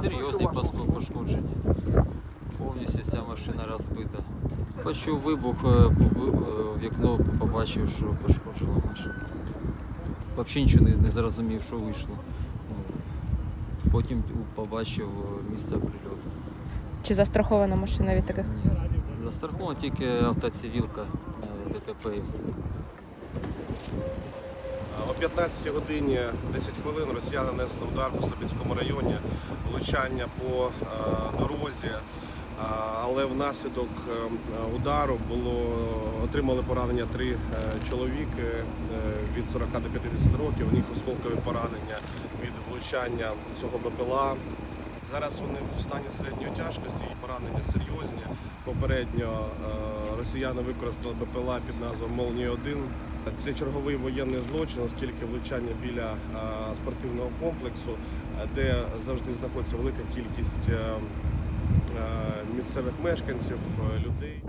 Серйозні пошкодження. Повністю вся машина розбита. Почув вибух, е, е, вікно побачив, що пошкоджила машина. Взагалі нічого не, не зрозумів, що вийшло. Потім побачив е, місце прильоту. Чи застрахована машина від таких? Ні. Застрахована тільки автоцивілка ДТП і все. О 15 годині 10 хвилин росіяни несли удар по Слобідському районі, влучання по е, дорозі, але внаслідок е, удару було отримали поранення три е, чоловіки від 40 до 50 років. У них осколкові поранення від влучання цього БПЛА. Зараз вони в стані середньої тяжкості, і поранення серйозні. Попередньо росіяни використали БПЛА під назвою Молнія-1. Це черговий воєнний злочин, оскільки влучання біля спортивного комплексу, де завжди знаходиться велика кількість е, е, місцевих мешканців, е, людей.